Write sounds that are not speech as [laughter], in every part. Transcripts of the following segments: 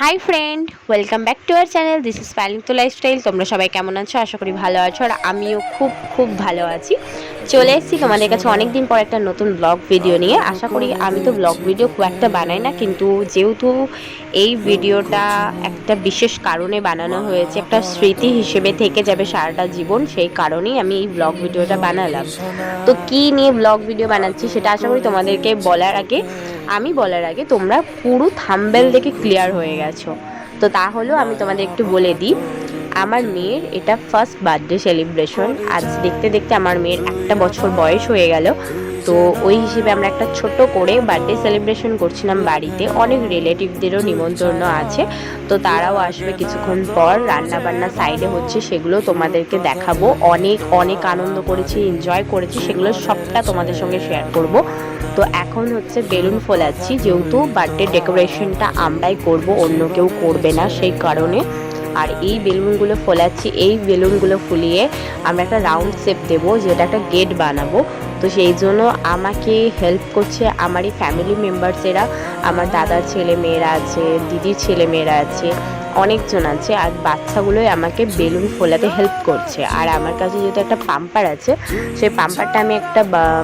Hi friend, welcome back to our channel, this is প্যালিং তো lifestyle. তোমরা সবাই কেমন আছো? আশা করি ভালো আছো, আর আমিও খুব খুব ভালো আছি। চলে এসেছি তোমাদের কাছে অনেক দিন পর একটা নতুন ব্লগ ভিডিও নিয়ে। আশা করি আমি তো ব্লগ ভিডিও খুব একটা বানাই না, কিন্তু যেহেতু এই ভিডিওটা একটা বিশেষ কারণে বানানো হয়েছে, একটা স্মৃতি হিসেবে থেকে যাবে সারাটা জীবন, সেই কারণেই আমি এই ব্লগ ভিডিওটা বানালাম। তো কি নিয়ে ব্লগ ভিডিও বানাচ্ছি সেটা আশা করি তোমাদেরকে বলার আগে, আমি বলার আগে তোমরা পুরো থাম্বেল দেখে ক্লিয়ার হয়ে গেছো। তো তাহলেও আমি তোমাদের একটু বলে দিই আমার মেয়ের এটা ফার্স্ট বার্থডে সেলিব্রেশন আজ দেখতে দেখতে আমার মেয়ের একটা বছর বয়স হয়ে গেল। তো ওই হিসেবে আমরা একটা ছোট করে বার্থডে সেলিব্রেশন করছিলাম বাড়িতে। অনেক রিলেটিভদেরও নিমন্ত্রণ আছে। তো তারাও আসবে কিছুক্ষণ পর। রান্না বান্না সাইডে হচ্ছে সেগুলো তোমাদেরকে দেখাবো। অনেক অনেক আনন্দ করেছি এনজয় করেছি। সেগুলো সবটা তোমাদের সঙ্গে শেয়ার করব। তো এখন হচ্ছে বেলুন ফোলাচ্ছি। যেহেতু বার্থডে ডেকোরেশনটা আমরাই করব, অন্য কেউ করবে না সেই কারণে। আর এই বেলুনগুলো ফোলাচ্ছি, এই বেলুনগুলো ফুলিয়ে আমরা একটা রাউন্ড শেপ দেবো, যেটা একটা গেট বানাবো। তো সেই জন্য আমাকে হেল্প করছে আমারই ফ্যামিলি মেম্বার্সেরা আমার দাদার ছেলে মেয়েরা আছে, দিদির ছেলে মেয়েরা আছে, অনেকজন আছে, আর বাচ্চাগুলোই আমাকে বেলুন ফোলাতে হেল্প করছে। আর আমার কাছে যেহেতু একটা পাম্পার আছে, সেই পাম্পারটা আমি একটা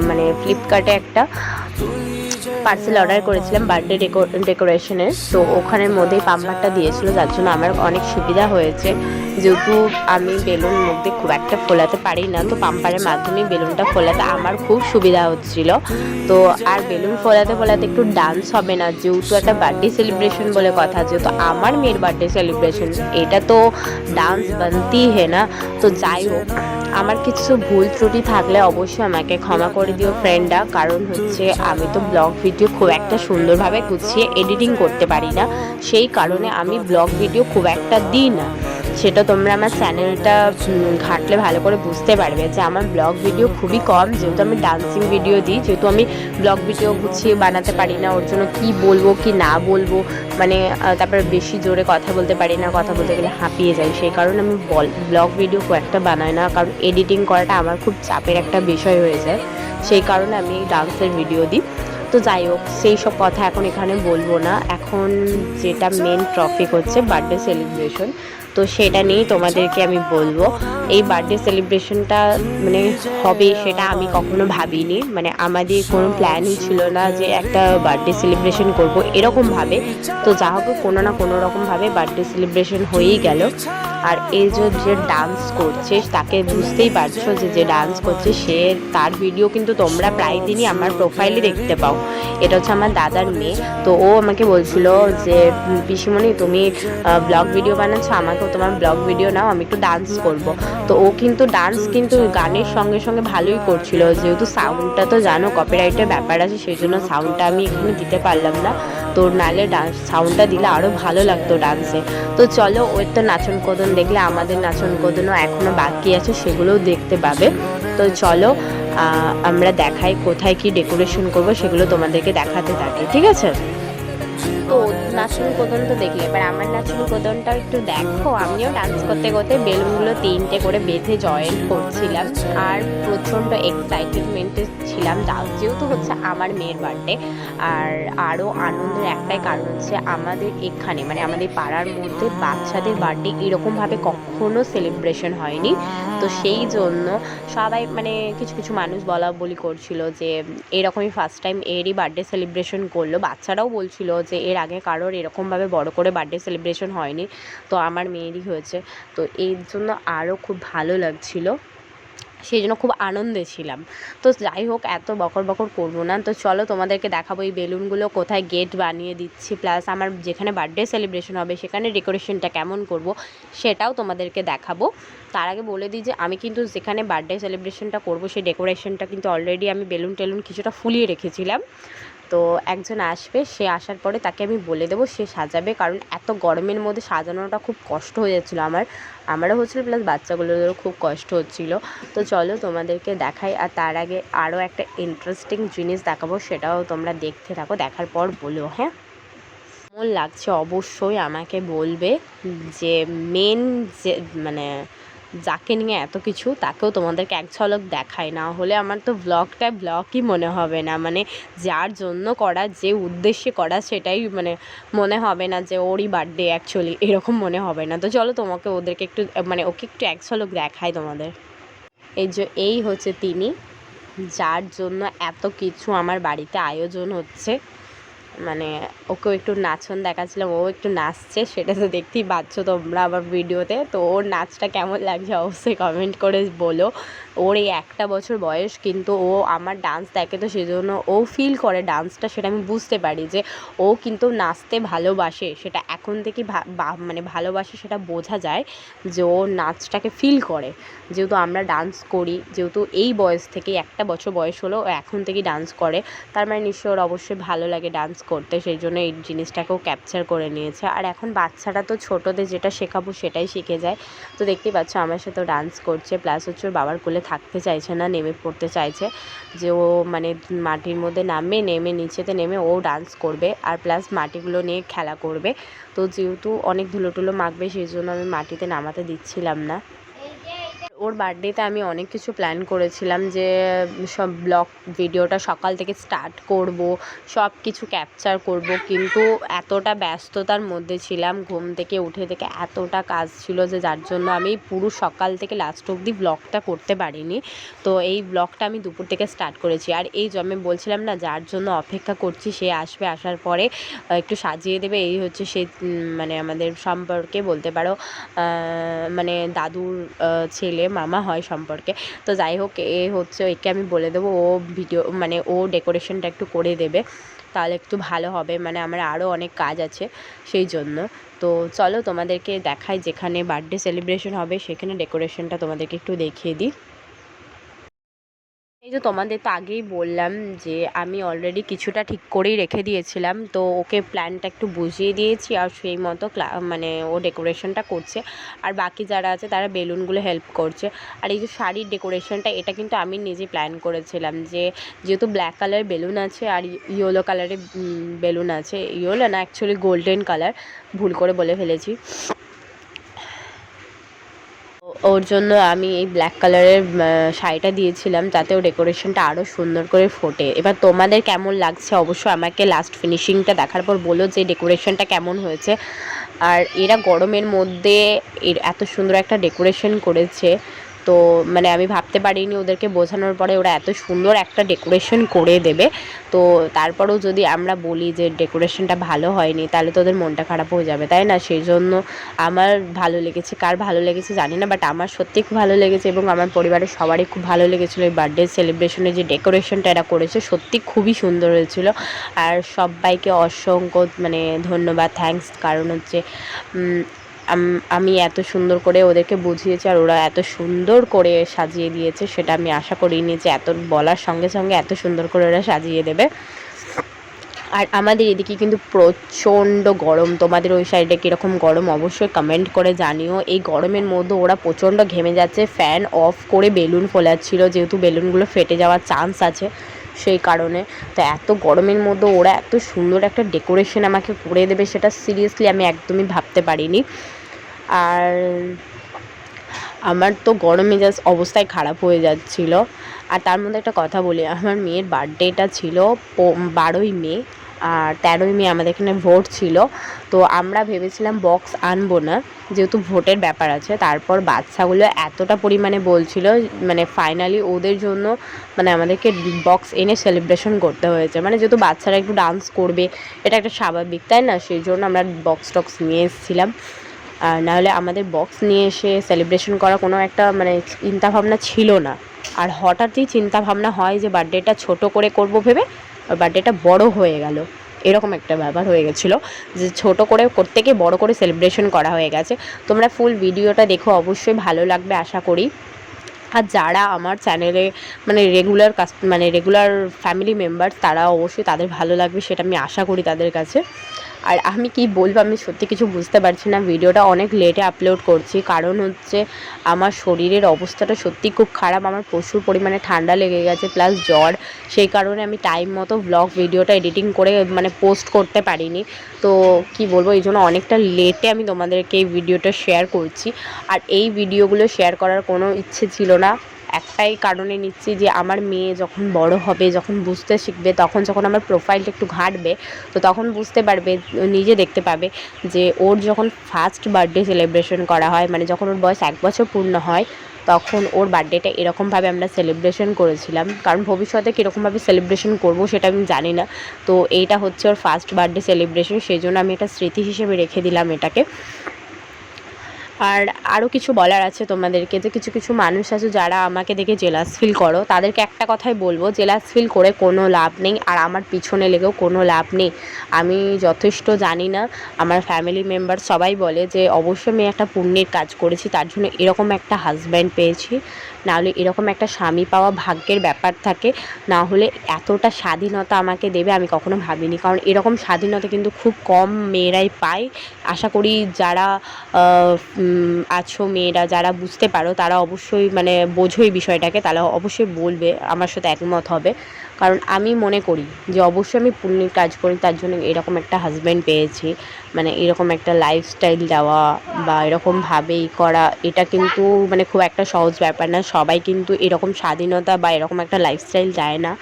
মানে ফ্লিপকার্টে একটা পার্সেল অর্ডার করেছিলাম বার্থডে ডেকোরেশনের তো ওখানের মধ্যেই পাম্পারটা দিয়েছিল, যার জন্য আমার অনেক সুবিধা হয়েছে। যেহেতু আমি বেলুন মধ্যে খুব একটা ফোলাতে পারি না, তো পাম্পারের মাধ্যমে বেলুনটা ফোলাতে আমার খুব সুবিধা হচ্ছিল। তো আর বেলুন ফোলাতে ফোলাতে একটু ডান্স হবে না, যেহেতু একটা বার্থডে সেলিব্রেশন বলে কথা, যেহেতু আমার মেয়ের বার্থডে সেলিব্রেশন এটা তো ডান্স বানতি হে না। তো যাই হোক, আমার কিছু ভুল ত্রুটি থাকলে অবশ্যই আমাকে ক্ষমা করে দিও ফ্রেন্ডরা কারণ হচ্ছে আমি তো ব্লগ ভিডিও খুব একটা সুন্দরভাবে গুছিয়ে এডিটিং করতে পারি না। সেই কারণে আমি ব্লগ ভিডিও খুব একটা দিই না। সেটা তোমরা আমার চ্যানেলটা ঘাঁটলে ভালো করে বুঝতে পারবে যে আমার ব্লগ ভিডিও খুবই কম। যেহেতু আমি ডান্সিং ভিডিও দিই, যেহেতু আমি ব্লগ ভিডিও গুছিয়ে বানাতে পারি না, ওর জন্য কি বলব, কি না বলব মানে তারপর বেশি জোরে কথা বলতে পারি না, কথা বলতে গেলে হাঁপিয়ে যাই। সেই কারণে আমি ব্লগ ভিডিও খুব একটা বানাই না, কারণ এডিটিং করাটা আমার খুব চাপের একটা বিষয় হয়ে যায়। সেই কারণে আমি ডান্সের ভিডিও দিই। তো যাই হোক সেই সব কথা এখন এখানে বলব না। এখন যেটা মেন টপিক হচ্ছে বার্থডে সেলিব্রেশন তো সেটা নিয়েই তোমাদেরকে আমি বলব, এই বার্থডে সেলিব্রেশনটা মানে হবে সেটা আমি কখনো ভাবিনি। মানে আমাদের কোনো প্ল্যানই ছিল না যে একটা বার্থডে সেলিব্রেশন করব এরকমভাবে তো যা হোক কোনো না কোনো রকমভাবে বার্থডে সেলিব্রেশন হয়েই গেল। আর এই যে ডান্স করছে, তাকে বুঝতেই পারছ যে যে ডান্স করছে, সে তার ভিডিও কিন্তু তোমরা প্রায় দিনই আমার প্রোফাইলে দেখতে পাও। এটা হচ্ছে আমার দাদার মেয়ে। তো ও আমাকে বলছিল যে, পিসিমণি, তুমি ব্লগ ভিডিও বানাচ্ছো, আমাকেও তোমার ব্লগ ভিডিও নাও, আমি একটু ডান্স করব। তো ও কিন্তু ডান্স কিন্তু গানের সঙ্গে সঙ্গে ভালোই করছিল। যেহেতু সাউন্ডটা তো জানো কপিরাইটের ব্যাপার আছে, সেই জন্য সাউন্ডটা আমি এখানে দিতে পারলাম না। তো নাহলে ডান্স সাউন্ডটা দিলে আরও ভালো লাগতো ডান্সে তো চলো, ওর তো নাচন কদন দেখলে, আমাদের নাচন কদনও এখনও বাকি আছে, সেগুলোও দেখতে পাবে। তো চলো আমরা দেখাই কোথায় কি ডেকোরেশন করব, সেগুলো তোমাদেরকে দেখাতে থাকি, ঠিক আছে? নাচন কোদন তো দেখলে এবার আমার নাচন কোদনটা একটু দেখো। আমিও ডান্স করতে করতে বেলুনগুলো তিনটে করে বেঁধে জয়েন করছিলাম। আর প্রচণ্ড এক্সাইটেডমেন্টে ছিলাম। তাও যেহেতু হচ্ছে আমার মেয়ের বার্থডে আর আরও আনন্দের একটাই কারণ হচ্ছে আমাদের এখানে মানে আমাদের পাড়ার মধ্যে বাচ্চাদের বার্থডে এরকমভাবে কখনো সেলিব্রেশন হয়নি। তো সেই জন্য সবাই মানে কিছু কিছু মানুষ বলা বলি করছিল যে এরকমই ফার্স্ট টাইম এরই বার্থডে সেলিব্রেশন করল। বাচ্চারাও বলছিল যে এর আগে কারোর এরকমভাবে বড় করে বার্থডে সেলিব্রেশন হয়নি। তো আমার মেয়েরই হয়েছে। তো এর জন্য আরও খুব ভালো লাগছিল। সেই জন্য খুব আনন্দে ছিলাম। তো যাই হোক, এত বকর বকর করব না। তো চলো তোমাদেরকে দেখাবো এই বেলুনগুলো কোথায় গেট বানিয়ে দিচ্ছি। প্লাস আমার যেখানে বার্থডে সেলিব্রেশন হবে, সেখানে ডেকোরেশনটা কেমন করব সেটাও তোমাদেরকে দেখাবো। তার আগে বলে দিই যে, আমি কিন্তু যেখানে বার্থডে সেলিব্রেশনটা করব, সেই ডেকোরেশনটা কিন্তু অলরেডি আমি বেলুন টেলুন কিছুটা ফুলিয়ে রেখেছিলাম। তো একজন আসবে, সে আসার পরে তাকে আমি বলে দেবো, সে সাজাবে। কারণ এত গরমের মধ্যে সাজানোটা খুব কষ্ট হয়ে যাচ্ছিল আমার। আমারও হচ্ছিল প্লাস বাচ্চাগুলোরও খুব কষ্ট হচ্ছিল। তো চলো তোমাদেরকে দেখাই, আর তার আগে আরও একটা ইন্টারেস্টিং জিনিস দেখাবো, সেটাও তোমরা দেখতে থাকো, দেখার পর বলো হ্যাঁ? কেমন লাগছে? অবশ্যই আমাকে বলবে যে মেন যে মানে যাকে নিয়ে এত কিছু তাকেও তোমাদেরকে এক ঝলক দেখায় না হলে আমার তো ব্লগটা ব্লগই মনে হবে না। মানে যার জন্য করা, যে উদ্দেশ্যে করা সেটাই মানে মনে হবে না যে ওরই বার্থডে অ্যাকচুয়ালি এরকম মনে হবে না। তো চলো তোমাকে ওদেরকে একটু মানে ওকে একটু এক ঝলক দেখায় তোমাদের। এই যে, এই হচ্ছে তিনি, যার জন্য এত কিছু আমার বাড়িতে আয়োজন হচ্ছে। মানে ওকেও একটু নাচন দেখাচ্ছিলাম, ও একটু নাচছে, সেটা তো দেখতেই পাচ্ছ তোমরা আবার ভিডিওতে তো। ওর নাচটা কেমন লাগছে অবশ্যই কমেন্ট করে বলো। ওর এই একটা বছর বয়স, কিন্তু ও আমার ডান্স দেখে তো সেজন্য ও ফিল করে ডান্সটা সেটা আমি বুঝতে পারি যে ও কিন্তু নাচতে ভালোবাসে। সেটা এখন থেকে মানে ভালোবাসে সেটা বোঝা যায় যে ও নাচটাকে ফিল করে। যেহেতু আমরা ডান্স করি, যেহেতু এই বয়স থেকে একটা বছর বয়স হলো, ও এখন থেকেই ডান্স করে। তার মানে নিশ্চয়ই ওর অবশ্যই ভালো লাগে ডান্স করতে সেই জন্য এই জিনিসটাকেও ক্যাপচার করে নিয়েছে। আর এখন বাচ্চারা তো ছোটোদের যেটা শেখাবো সেটাই শিখে যায়। তো দেখতেই পাচ্ছ, আমার সাথেও ডান্স করছে প্লাস হচ্ছে ওর বাবার কোলে থাকতে চাইছে না, নেমে পড়তে চাইছে। যে ও মানে মাটির মধ্যে নামবে, নেমে নিচেতে নেমে ও ডান্স করবে আর প্লাস মাটিগুলো নিয়ে খেলা করবে। তো যেহেতু অনেক ধুলো টুলো মাখবে, সেই জন্য আমি মাটিতে নামাতে দিচ্ছিলাম না। ওর বার্থডেতে আমি অনেক কিছু প্ল্যান করেছিলাম যে সব ব্লগ ভিডিওটা সকাল থেকে স্টার্ট করব সব কিছু ক্যাপচার করব। কিন্তু এতটা ব্যস্ততার মধ্যে ছিলাম ঘুম থেকে উঠে থেকে এতটা কাজ ছিল যে যার জন্য আমি পুরো সকাল থেকে লাস্ট অবধি ব্লগটা করতে পারিনি। তো এই ব্লগটা আমি দুপুর থেকে স্টার্ট করেছি। আর এই যে আমি বলছিলাম না যার জন্য অপেক্ষা করছি সে আসবে আসার পরে একটু সাজিয়ে দেবে। এই হচ্ছে সে মানে আমাদের সম্পর্কে বলতে পারো মানে দাদুর আহ, মামা হয় সম্পর্কে। তো যাই হোক, এ হচ্ছে একে আমি বলে দেবো, ও ভিডিও মানে ও ডেকোরেশনটা একটু করে দেবে, তাহলে একটু ভালো হবে মানে আমার আরও অনেক কাজ আছে সেই জন্য। তো চলো তোমাদেরকে দেখাই যেখানে বার্থডে সেলিব্রেশন হবে, সেখানে ডেকোরেশনটা তোমাদেরকে একটু দেখিয়ে দিই। যে তোমাদের তো আগেই বললাম যে আমি অলরেডি কিছুটা ঠিক করেই রেখে দিয়েছিলাম। তো ওকে প্ল্যানটা একটু বুঝিয়ে দিয়েছি আর সেই মতো মানে ও ডেকোরেশনটা করছে। আর বাকি যারা আছে তারা বেলুনগুলো হেল্প করছে। আর এই যে শাড়ির ডেকোরেশনটা এটা কিন্তু আমি নিজে প্ল্যান করেছিলাম যে যেহেতু ব্ল্যাক কালারের বেলুন আছে আর ইয়েলো কালারের বেলুন আছে। ইয়েলো না অ্যাকচুয়ালি গোল্ডেন কালার ভুল করে বলে ফেলেছি। ওর জন্য আমি এই ব্ল্যাক কালারের শাড়িটা দিয়েছিলাম যাতে ও ডেকোরেশনটা আরও সুন্দর করে ফোটে। এবার তোমাদের কেমন লাগছে অবশ্য আমাকে লাস্ট ফিনিশিংটা দেখার পর বলো যে ডেকোরেশনটা কেমন হয়েছে। আর এরা গরমের মধ্যে এর এত সুন্দর একটা ডেকোরেশন করেছে। তো মানে আমি ভাবতে পারিনি ওদেরকে বোঝানোর পরে ওরা এত সুন্দর একটা ডেকোরেশন করে দেবে। তো তারপরেও যদি আমরা বলি যে ডেকোরেশনটা ভালো হয়নি, তাহলে তো ওদের মনটা খারাপ হয়ে যাবে, তাই না? সেই জন্য আমার ভালো লেগেছে, কার ভালো লেগেছে জানি না বাট আমার সত্যি খুব ভালো লেগেছে এবং আমার পরিবারের সবারই খুব ভালো লেগেছিলো এই বার্থডে সেলিব্রেশনে যে ডেকোরেশনটা এরা করেছে, সত্যি খুবই সুন্দর হয়েছিল। আর সবাইকে অসংখ্য মানে ধন্যবাদ থ্যাঙ্কস কারণ হচ্ছে আম- এত সুন্দর করে ওদেরকে বুঝিয়েছি আর ওরা এত সুন্দর করে সাজিয়ে দিয়েছে সেটা আমি আশা করিনি যে এত বলার সঙ্গে সঙ্গে এত সুন্দর করে ওরা সাজিয়ে দেবে। আর আমাদের এদিকে কিন্তু প্রচণ্ড গরম। তোমাদের ওই সাইডে কীরকম গরম অবশ্যই কমেন্ট করে জানিও। এই গরমের মধ্যে ওরা প্রচণ্ড ঘেমে যাচ্ছে ফ্যান অফ করে বেলুন ফোলাচ্ছিল, যেহেতু বেলুনগুলো ফেটে যাওয়ার চান্স আছে সেই কারণে। তো এত গরমের মধ্যে ওরা এত সুন্দর একটা ডেকোরেশন আমাকে করে দেবে সেটা সিরিয়াসলি আমি একদমই ভাবতে পারিনি। আর আমার তো গরমে মেজাজ অবস্থায় খারাপ হয়ে যাচ্ছিল। আর তার মধ্যে একটা কথা বলি, আমার মেয়ের বার্থডেটা ছিল বারোই মে, আর তেরোই মে আমাদের এখানে ভোট ছিল। তো আমরা ভেবেছিলাম বক্স আনব না, যেহেতু ভোটের ব্যাপার আছে, তারপর বাচ্চাগুলো এতটা পরিমাণে বলছিল মানে ফাইনালি ওদের জন্য মানে আমাদেরকে বক্স এনে সেলিব্রেশন করতে হয়েছে। মানে যেহেতু বাচ্চারা একটু ডান্স করবে, এটা একটা স্বাভাবিক, তাই না? সেই জন্য আমরা বক্স টক্স নিয়ে এসেছিলাম। আর নাহলে আমাদের বক্স নিয়ে এসে সেলিব্রেশন করা কোনো একটা মানে চিন্তাভাবনা ছিল না। আর হঠাৎই চিন্তাভাবনা হয় যে বার্থডেটা ছোট করে করব ভেবে বার্থডেটা বড় হয়ে গেল। এরকম একটা ব্যাপার হয়ে গেছিল যে ছোট করে গিয়ে বড় করে সেলিব্রেশন করা হয়ে গেছে। তোমরা ফুল ভিডিওটা দেখো, অবশ্যই ভালো লাগবে আশা করি। আর যারা আমার চ্যানেলে মানে রেগুলার কাস মানে রেগুলার ফ্যামিলি মেম্বার তারা অবশ্যই তাদের ভালো লাগবে, সেটা আমি আশা করি তাদের কাছে। আর আমি কি বলব, আমি সত্যি কিছু বুঝতে পারছি না। ভিডিওটা অনেক লেটে আপলোড করছি। কারণ হচ্ছে আমার শরীরের অবস্থাটা সত্যি খুব খারাপ। আমার প্রচুর পরিমাণে ঠান্ডা লেগে গেছে প্লাস জ্বর। সেই কারণে আমি টাইম মতো ব্লগ ভিডিওটা এডিটিং করে মানে পোস্ট করতে পারিনি। তো কি বলব, এই জন্য অনেকটা লেটে আমি তোমাদেরকে এই ভিডিওটা শেয়ার করছি। আর এই ভিডিওগুলো শেয়ার করার কোনো ইচ্ছে ছিল না। একটাই কারণে নিচ্ছি যে আমার মেয়ে যখন বড় হবে, যখন বুঝতে শিখবে, তখন যখন আমার প্রোফাইলটা একটু ঘাটবে, তো তখন বুঝতে পারবে, নিজে দেখতে পাবে যে ওর যখন ফার্স্ট বার্থডে সেলিব্রেশন করা হয় মানে যখন ওর বয়স এক বছর পূর্ণ হয়, তখন ওর বার্থডেটা এরকমভাবে আমরা সেলিব্রেশন করেছিলাম। কারণ ভবিষ্যতে কীরকমভাবে সেলিব্রেশন করব সেটা আমি জানি না। তো এইটা হচ্ছে ওর ফার্স্ট বার্থডে সেলিব্রেশন সেই জন্য আমি এটা স্মৃতি হিসেবে রেখে দিলাম এটাকে। আর আরও কিছু বলার আছে তোমাদেরকে যে কিছু কিছু মানুষ আছে যারা আমাকে দেখে জেলাস ফিল করো, তাদেরকে একটা কথাই বলব জেলাস ফিল করে কোনো লাভ নেই আর আমার পিছনে লেগেও কোনো লাভ নেই। আমি যথেষ্ট জানি না, আমার ফ্যামিলি মেম্বার সবাই বলে যে অবশ্যই আমি একটা পুণ্যের কাজ করেছি, তার জন্য এরকম একটা হাজব্যান্ড পেয়েছি, নাহলে এরকম একটা স্বামী পাওয়া ভাগ্যের ব্যাপার থাকে না হলে এতটা স্বাধীনতা আমাকে দেবে আমি কখনো ভাবিনি। কারণ এরকম স্বাধীনতা কিন্তু খুব কম মেয়েরাই পায়। আশা করি যারা আছো মেয়েরা, যারা বুঝতে পারো, তারা অবশ্যই মানে বোঝোই বিষয়টাকে, তারা অবশ্যই বলবে, আমার সাথে একমত হবে। কারণ আমি মনে করি যে অবশ্যই আমি পুণ্যের কাজ করি, তার জন্য এরকম একটা হাজব্যান্ড পেয়েছি। মানে এরকম একটা লাইফস্টাইল দেওয়া বা এরকমভাবেই করা, এটা কিন্তু মানে খুব একটা সহজ ব্যাপার না। সবাই কিন্তু এরকম স্বাধীনতা বা এরকম একটা লাইফস্টাইল যায় না।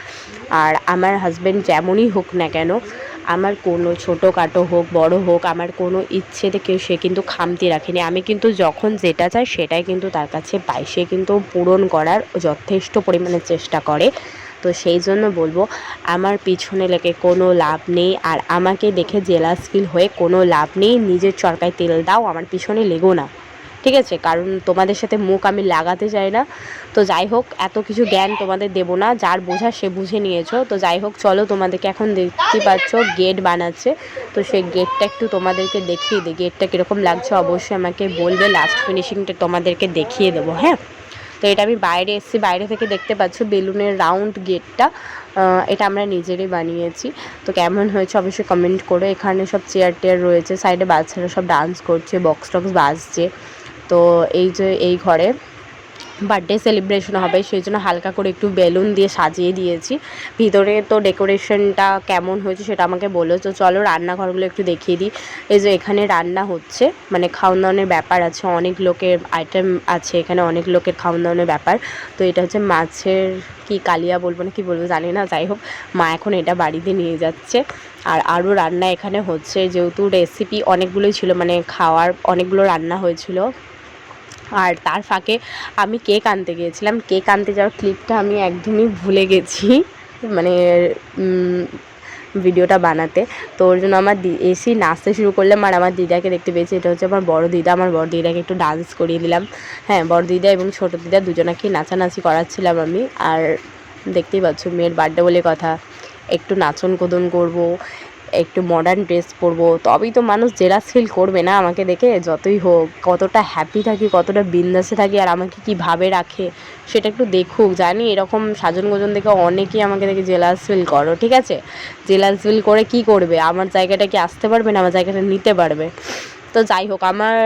আর আমার হাজব্যান্ড যেমনই হোক না কেন আমার কোনো ছোটোখাটো হোক, বড় হোক, আমার কোনো ইচ্ছে থেকে সে কিন্তু খামতি রাখেনি। আমি কিন্তু যখন যেটা চাই, সেটাই কিন্তু তার কাছে পাই। সে কিন্তু পূরণ করার যথেষ্ট পরিমাণে চেষ্টা করে। তো সেই জন্য বলব, আমার পিছনে লেগে কোনো লাভ নেই। আর আমাকে দেখে জেলাস ফিল হয়ে কোনো লাভ নেই। নিজের চরকায় তেল দাও, আমার পিছনে লেগো না। ঠিক আছে, কারণ তোমাদের সাথে মুখ আমি লাগাতে চাই না। তো যাই হোক, এত কিছু জ্ঞান তোমাদের দেবো না, যার বোঝা সে বুঝে নিয়েছো। তো যাই হোক, চলো তোমাদেরকে এখন দেখতে পাচ্ছ গেট বানাচ্ছে। তো সেই গেটটা একটু তোমাদেরকে দেখিয়ে দিই। গেটটা কীরকম লাগছে অবশ্যই আমাকে বলবে। লাস্ট ফিনিশিংটা তোমাদেরকে দেখিয়ে দেবো হ্যাঁ? তো এটা আমি বাইরে এসেছি, বাইরে থেকে দেখতে পাচ্ছ বেলুনের রাউন্ড গেটটা এটা আমরা নিজেরই বানিয়েছি। তো কেমন হয়েছে অবশ্যই কমেন্ট করো। এখানে সব চেয়ার টেয়ার রয়েছে সাইডে বাচ্চারা সব ডান্স করছে বক্স টক্স বাজছে। তো এই যে এই ঘরে বার্থডে সেলিব্রেশন হবে, সেই জন্য হালকা করে একটু বেলুন দিয়ে সাজিয়ে দিয়েছি। ভিতরে তো ডেকোরেশনটা কেমন হয়েছে সেটা আমাকে বলো। তো চলো রান্নাঘরগুলো একটু দেখিয়ে দিই। এই যে এখানে রান্না হচ্ছে মানে খাওয়ান দাওয়ানের ব্যাপার আছে, অনেক লোকের আইটেম আছে এখানে, অনেক লোকের খাওয়ান দাওয়ানের ব্যাপার। তো এটা হচ্ছে মাছের কি কালিয়া বলব না, কি বলব জানি না, যাই হোক, মা এখন এটা বাড়িতে নিয়ে যাচ্ছে। আর আরও রান্না এখানে হচ্ছে, যেহেতু রেসিপি অনেকগুলোই ছিল মানে খাওয়ার অনেকগুলো রান্না হয়েছিল। আর তার ফাঁকে আমি কেক আনতে গিয়েছিলাম। কেক আনতে যাওয়ার ক্লিপটা আমি একদমই ভুলে গেছি মানে ভিডিওটা বানাতে। তো ওর জন্য আমার দি, এসি নাচতে শুরু করলাম আর আমার দিদাকে দেখতে পেয়েছি। এটা হচ্ছে আমার বড় দিদা। আমার বড় দিদাকে একটু ডান্স করিয়ে দিলাম। হ্যাঁ বড় দিদা এবং ছোটো দিদা দুজনাকেই নাচানাচি করাচ্ছিলাম আমি। আর দেখতেই পাচ্ছ, মেয়ের বার্থডে বলে কথা। একটু নাচন কোদন করব একটু মডার্ন ড্রেস পরবো। তবেই তো মানুষ জেলাস ফিল করবে না আমাকে দেখে, যতই হোক, কতটা হ্যাপি থাকি, কতটা বিন্দাসে থাকি, আর আমাকে কীভাবে রাখে, সেটা একটু দেখুক। জানি এরকম সাজন গোজন দেখে অনেকেই আমাকে দেখে জেলাস ফিল করো, ঠিক আছে? জেলাস ফিল করে কি করবে? আমার জায়গাটা কি আসতে পারবে না? আমার জায়গাটা নিতে পারবে? তো যাই হোক, আমার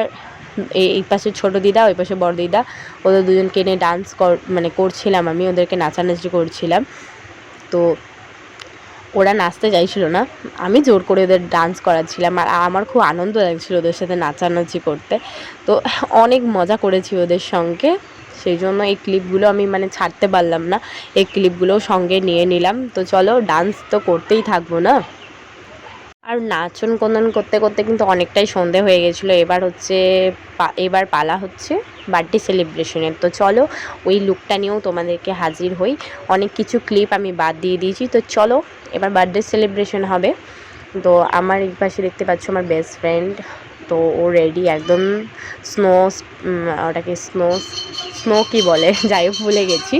এই এই পাশে ছোটো দিদা, ওই পাশে বড় দিদা, ওদের দুজনকে নিয়ে ডান্স কর মানে করছিলাম আমি, ওদেরকে নাচানাচি করছিলাম। তো ওরা নাচতে চাইছিল না। আমি জোর করে ওদের ডান্স করাচ্ছিলাম আর আমার খুব আনন্দ লাগছিল ওদের সাথে নাচানাচি করতে। তো অনেক মজা করেছি ওদের সঙ্গে। সেই জন্য এই ক্লিপগুলো আমি মানে ছাড়তে পারলাম না। এই ক্লিপগুলোও সঙ্গে নিয়ে নিলাম। তো চলো ডান্স তো করতেই থাকব না? আর নাচন কন্দন করতে করতে কিন্তু অনেকটাই সন্ধে হয়ে গেছিল। এবার হচ্ছে এবার পালা হচ্ছে বার্থডে সেলিব্রেশনের তো চলো ওই লুকটা নিয়েও তোমাদেরকে হাজির হই। অনেক কিছু ক্লিপ আমি বাদ দিয়ে দিয়েছি। তো চলো এবার বার্থডে সেলিব্রেশন হবে। তো আমার এই পাশে দেখতে পাচ্ছ আমার বেস্ট ফ্রেন্ড তো ও রেডি একদম স্নো ওটাকে স্নো স্নো কি বলে? [laughs] যাই ভুলে গেছি।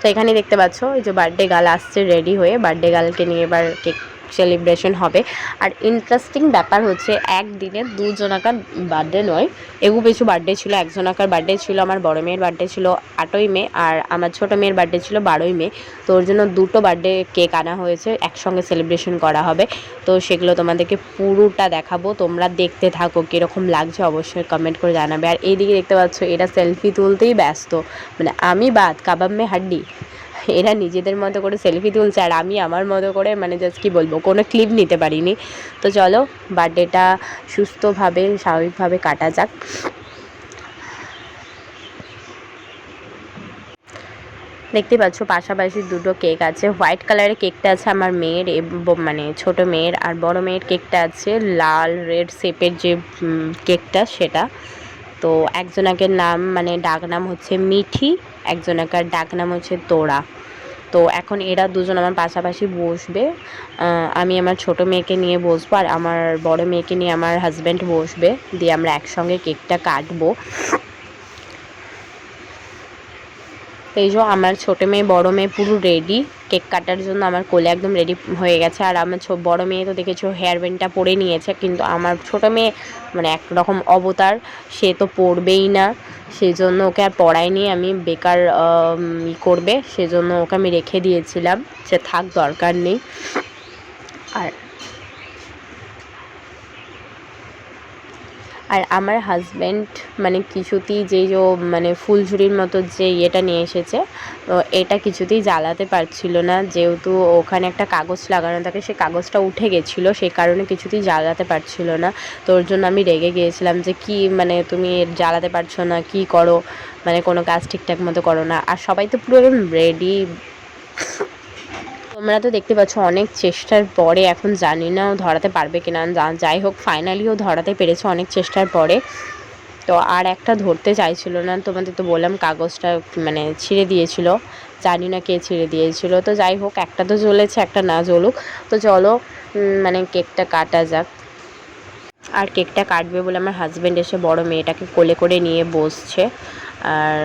তো এখানে দেখতে পাচ্ছ, এই যে বার্থডে গার্ল আসছে রেডি হয়ে। বার্থডে গার্লকে নিয়ে এবার কেক সেলিব্রেশন হবে। আর ইন্টারেস্টিং ব্যাপার হচ্ছে, একদিনে দুজনাকার বার্থডে নয়। এগু পিছু বার্থডে ছিল, একজনাকার বার্থডে ছিল, আমার বড় মেয়ের বার্থডে ছিল আটই মে, আর আমার ছোট মেয়ের বার্থডে ছিল বারোই মে। তো ওর জন্য দুটো বার্থডে কেক আনা হয়েছে, একসঙ্গে সেলিব্রেশন করা হবে। তো সেগুলো তোমাদেরকে পুরোটা দেখাবো, তোমরা দেখতে থাকো, কীরকম লাগছে অবশ্যই কমেন্ট করে জানাবে। আর এইদিকে দেখতে পাচ্ছ, এরা সেলফি তুলতেই ব্যস্ত। মানে আমি বাদ, কাবাব মে হাড্ডি। এরা নিজেদের মতো করে সেলফি তুলছে আর আমি আমার মতো করে মানে জাস্ট কী বলব, কোনো ক্লিপ নিতে পারিনি। তো চলো বার্থডেটা সুস্থভাবে, স্বাভাবিকভাবে কাটা যাক। দেখতে পাচ্ছ, পাশাপাশি দুটো কেক আছে। হোয়াইট কালারের কেকটা আছে আমার মেয়ের মানে ছোট মেয়ের, আর বড় মেয়ের কেকটা আছে লাল রেড শেপের যে কেকটা সেটা। তো একজনাকের নাম মানে ডাকনাম হচ্ছে মিঠি, একজনাকার ডাক নাম হচ্ছে তোড়া। তো এখন এরা দুজন আমার পাশাপাশি বসবে। আমি আমার ছোট মেয়েকে নিয়ে বসবো আর আমার বড় মেয়েকে নিয়ে আমার হাজব্যান্ড বসবে। দিয়ে আমরা একসঙ্গে কেকটা কাটবো। এই যে আমার ছোটো মেয়ে, বড় মেয়ে পুরো রেডি কেক কাটার জন্য আমার কোলে একদম রেডি হয়ে গেছে। আর আমার বড় মেয়ে তো দেখেছ হেয়ার ব্যান্ডটা পরে নিয়েছে। কিন্তু আমার ছোটো মেয়ে মানে একরকম অবতার, সে তো পরবেই না। সেই জন্য ওকে আর পড়াইনি আমি বেকার ই করবে। সেজন্য ওকে আমি রেখে দিয়েছিলাম। যে থাক, দরকার নেই। আর আর আমার হাজব্যান্ড মানে কিছুতেই যেই যে মানে ফুলঝুরির মতো যে ইয়েটা নিয়ে এসেছে এটা কিছুতেই জ্বালাতে পারছিল না। যেহেতু ওখানে একটা কাগজ লাগানো থাকে, সে কাগজটা উঠে গেছিল, সেই কারণে কিছুতেই জ্বালাতে পারছিল না। তো ওর জন্য আমি রেগে গিয়েছিলাম যে, কি মানে তুমি জ্বালাতে পারছ না? কি করো? মানে কোনো কাজ ঠিকঠাক মতো করো না। আর সবাই তো পুরো রেডি তোমরা তো দেখতে পাচ্ছ অনেক চেষ্টার পরে, এখন জানি না ও ধরাতে পারবে কিনা যাই হোক ফাইনালি ও ধরাতে পেরেছে অনেক চেষ্টার পরে। তো আর একটা ধরতে চাইছিল না, তোমাদের তো বললাম কাগজটা মানে ছিঁড়ে দিয়েছিল। জানি না কে ছিঁড়ে দিয়েছিল। তো যাই হোক, একটা তো জ্বলেছে, একটা না জ্বলুক। তো চলো মানে কেকটা কাটা যাক। আর কেকটা কাটবে বলে আমার হাজব্যান্ড এসে বড় মেয়েটাকে কোলে করে নিয়ে বসছে। আর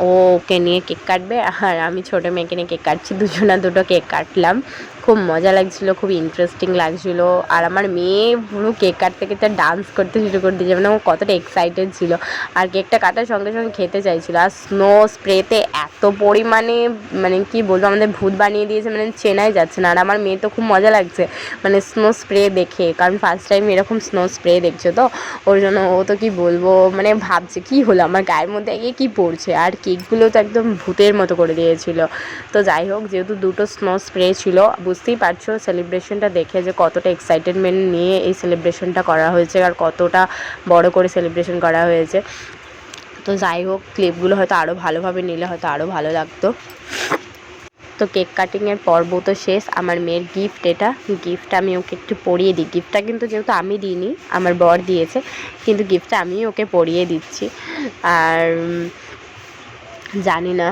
ও ওকে নিয়ে কেক কাটবে। আর আমি ছোটো মেয়েকে নিয়ে কেক কাটছি, দুজনা দুটো কেক কাটলাম। খুব মজা লাগছিল, খুব ইন্টারেস্টিং লাগছিল। আর আমার মেয়ে পুরো কেক কাটতে কেটে ডান্স করতে শুরু করে দিয়েছে মানে ও কতটা এক্সাইটেড ছিল। আর কেকটা কাটার সঙ্গে সঙ্গে খেতে চাইছিল। আর স্নো স্প্রেতে এত পরিমাণে মানে কি বলব, আমাদের ভূত বানিয়ে দিয়েছে মানে চেনাই যাচ্ছে না। আর আমার মেয়ে তো খুব মজা লাগছে মানে স্নো স্প্রে দেখে। কারণ ফার্স্ট টাইম এরকম স্নো স্প্রে দেখছে তো? ওর জন্য ও তো কি বলব মানে ভাবছে, কি হলো? আমার গায়ের মধ্যে এ কী পড়ছে? আর কেকগুলো তো একদম ভূতের মতো করে দিয়েছিল। তো যাই হোক, যেহেতু দুটো স্নো স্প্রে ছিল বুঝতেই পারছ সেলিব্রেশনটা দেখে যে কতটা এক্সাইটেডমেন্ট নিয়ে এই সেলিব্রেশনটা করা হয়েছে আর কতটা বড় করে সেলিব্রেশন করা হয়েছে। তো যাই হোক ক্লিপগুলো হয়তো আরও ভালোভাবে নিলে হয়তো আরও ভালো লাগতো। তো কেক কাটিংয়ের পর্ব তো শেষ। আমার মেয়ের গিফট এটা। গিফট আমি ওকে একটু পরিয়ে দিই। গিফটটা কিন্তু যেহেতু আমি দিইনি, আমার বর দিয়েছে, কিন্তু গিফটটা আমি ওকে পরিয়ে দিচ্ছি। আর জানি না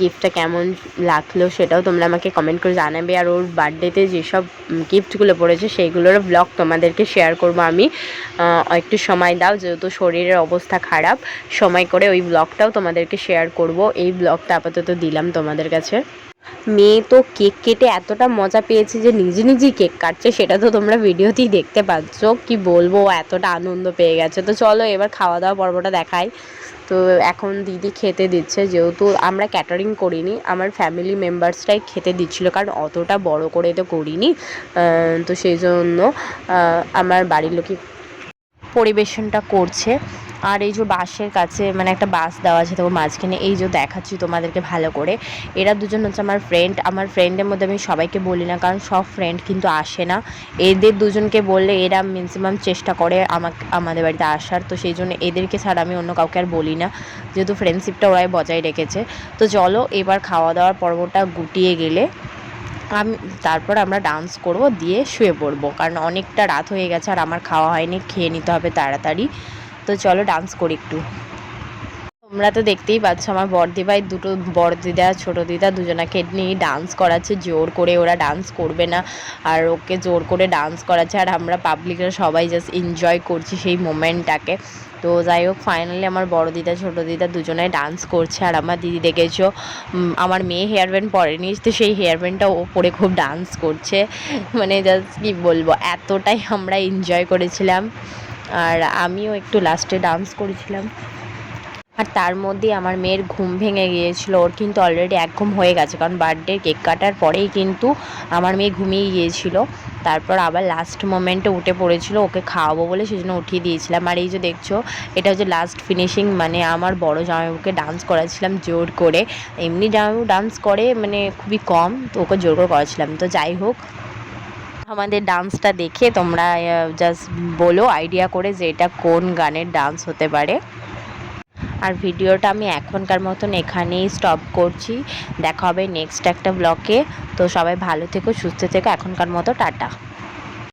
গিফটটা কেমন লাগল সেটাও তোমরা আমাকে কমেন্ট করে জানাবে। আর ওর বার্থডেতে যেসব গিফটগুলো পড়েছে সেইগুলোরও ব্লগ তোমাদেরকে শেয়ার করব আমি। একটু সময় দাও, যেহেতু শরীরের অবস্থা খারাপ, সময় করে ওই ব্লগটাও তোমাদেরকে শেয়ার করব। এই ব্লগটা আপাতত দিলাম তোমাদের কাছে। মেয়ে তো কেক কেটে এতটা মজা পেয়েছে যে নিজে নিজেই কেক কাটছে, সেটা তো তোমরা ভিডিওতেই দেখতে পাচ্ছ। কি বলব এতটা আনন্দ পেয়ে গেছে। তো চলো এবার খাওয়া দাওয়া পর্বটা দেখাই। তো এখন দিদি খেতে দিচ্ছে, যেহেতু আমরা ক্যাটারিং করিনি, আমার ফ্যামিলি মেম্বার্সরাই খেতে দিচ্ছিল, কারণ অতটা বড় করে তো করিনি তো সেই জন্য আমার বাড়ির লোকই পরিবেশনটা করছে। আর এই যে বাসের কাছে মানে একটা বাস দেওয়া আছে তো মাঝখানে এই যে দেখাচ্ছি তোমাদেরকে ভালো করে। এরা দুজন হচ্ছে আমার ফ্রেন্ড আমার ফ্রেন্ডের মধ্যে আমি সবাইকে বলি না, কারণ সব ফ্রেন্ড কিন্তু আসে না। এদের দুজনকে বললে এরা ম্যাক্সিমাম চেষ্টা করে আমাকে, আমাদের বাড়িতে আসার, তো সেই জন্য এদেরকে ছাড়া আমি অন্য কাউকে আর বলি না, যেহেতু ফ্রেন্ডশিপটা ওরাই বজায় রেখেছে। তো চলো এবার খাওয়া দাওয়ার পর্বটা গুটিয়ে গেলে আমি, তারপর আমরা ডান্স করব, দিয়ে শুয়ে পড়ব, কারণ অনেকটা রাত হয়ে গেছে আর আমার খাওয়া হয়নি, খেয়ে নিতে হবে তাড়াতাড়ি। তো চলো ডান্স করি একটু। তোমরা তো দেখতেই পাচ্ছ আমার বড়দি ভাই দুটো বড় দিদা ছোটো দিদা দুজনাকে নিয়ে ডান্স করাচ্ছে। জোর করে ওরা ডান্স করবে না আর ওকে জোর করে ডান্স করাচ্ছে। আর আমরা পাবলিকরা সবাই জাস্ট এনজয় করছি সেই মোমেন্টটাকে তো যাই হোক ফাইনালি আমার বড় দিদা ছোটো দিদা দুজনে ডান্স করছে। আর আমার দিদি দেখেছ আমার মেয়ে হেয়ার ব্যান্ড পরেনি, তো সেই হেয়ার ব্যান্ডটা ও পরে খুব ডান্স করছে। মানে জাস্ট কি বলব, এতটাই আমরা এনজয় করেছিলাম। আর আমিও একটু লাস্টে ডান্স করেছিলাম। আর তার মধ্যে আমার মেয়ের ঘুম ভেঙে গিয়েছিল। ওর কিন্তু অলরেডি এক ঘুম হয়ে গেছে। কারণ বার্থডে কেক কাটার পরেই কিন্তু আমার মেয়ে ঘুমিয়ে গিয়েছিল। তারপর আবার লাস্ট মোমেন্টে উঠে পড়েছিল। ওকে খাওয়াবো বলে সেজন্য উঠিয়ে দিয়েছিলাম। আর এই যে দেখছ, এটা হচ্ছে লাস্ট ফিনিশিং মানে আমার বড় জামাইবুকে ডান্স করাচ্ছিলাম জোর করে। এমনি জামাইবু ডান্স করে মানে খুবই কম। তো ওকে জোর করে করাচ্ছিলাম। তো যাই হোক আমাদের ডান্সটা দেখে তোমরা জাস্ট বলো আইডিয়া করে যে এটা কোন গানের ডান্স হতে পারে। আর ভিডিওটা আমি এখনকার মতন এখানেই স্টপ করছি। দেখা হবে নেক্সট একটা ব্লকে তো সবাই ভালো থেকো, সুস্থ থেকো। এখনকার মতো টাটা।